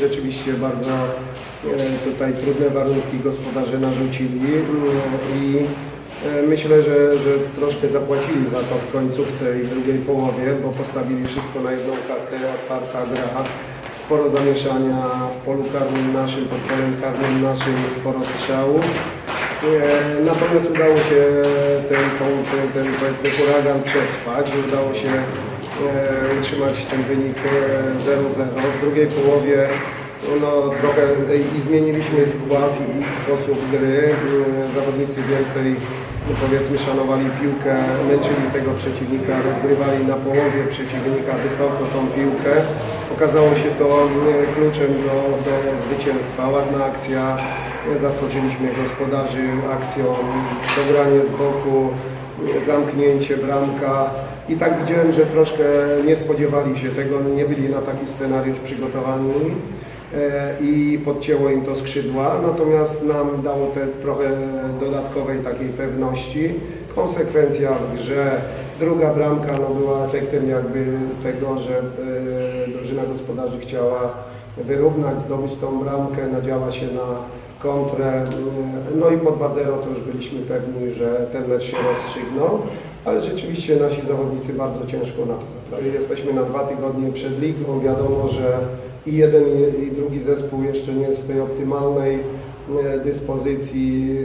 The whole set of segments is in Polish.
rzeczywiście bardzo e, tutaj trudne warunki gospodarze narzucili mm, i e, myślę, że, że troszkę zapłacili za to w końcówce i drugiej połowie, bo postawili wszystko na jedną kartę, otwarta gra, sporo zamieszania w polu karnym naszym, pod polem karnym naszym, sporo strzałów. E, Natomiast udało się ten, tą- ten, ten powiedzmy huragan przetrwać, udało się e, utrzymać ten wynik e, 0-0. W drugiej połowie no, trochę i zmieniliśmy skład i, sposób gry. E, Zawodnicy więcej no, powiedzmy szanowali piłkę, męczyli tego przeciwnika, rozgrywali na połowie przeciwnika wysoko tą piłkę. Okazało się to e, kluczem do, do zwycięstwa. Ładna akcja. Zaskoczyliśmy gospodarzy akcją, dogranie z boku, zamknięcie, bramka. I tak widziałem, że troszkę nie spodziewali się tego, nie byli na taki scenariusz przygotowani e, i podcięło im to skrzydła, natomiast nam dało te trochę dodatkowej takiej pewności. Konsekwencja grze, druga bramka no, była efektem jakby tego, że e, drużyna gospodarzy chciała wyrównać, zdobyć tą bramkę, nadziała się na kontrę. e, No i po 2-0 to już byliśmy pewni, że ten mecz się rozstrzygnął, ale rzeczywiście nasi zawodnicy bardzo ciężko na to zapracowali. Jesteśmy na dwa tygodnie przed ligą, wiadomo, że i jeden i- drugi zespół jeszcze nie jest w tej optymalnej e, dyspozycji.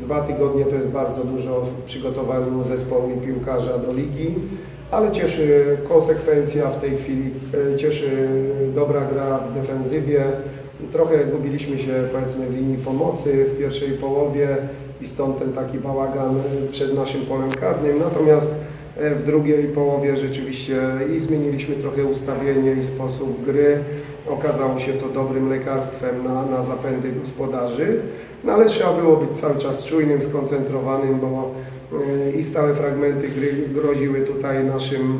Dwa tygodnie to jest bardzo dużo w przygotowaniu zespołu i piłkarza do ligi, ale cieszy konsekwencja w tej chwili, e, cieszy dobra gra w defensywie. Trochę gubiliśmy się powiedzmy w linii pomocy w pierwszej połowie i stąd ten taki bałagan e, przed naszym polem karnym. Natomiast e, w drugiej połowie rzeczywiście i zmieniliśmy trochę ustawienie i sposób gry. Okazało się to dobrym lekarstwem na, na zapędy gospodarzy. No ale trzeba było być cały czas czujnym, skoncentrowanym, bo i stałe fragmenty gry groziły tutaj naszym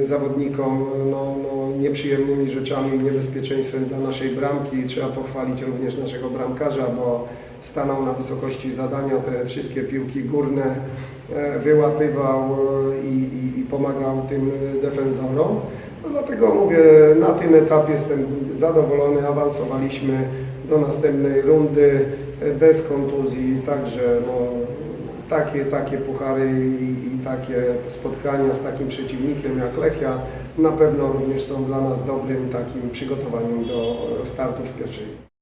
e, zawodnikom no, no, nieprzyjemnymi rzeczami, niebezpieczeństwem dla naszej bramki. Trzeba pochwalić również naszego bramkarza, bo stanął na wysokości zadania, te wszystkie piłki górne e, wyłapywał e, i, i, i pomagał tym e, defensorom. No dlatego mówię, na tym etapie jestem zadowolony, awansowaliśmy do następnej rundy e, bez kontuzji, także no, takie, takie puchary i, i takie spotkania z takim przeciwnikiem jak Lechia na pewno również są dla nas dobrym takim przygotowaniem do startu w pierwszej.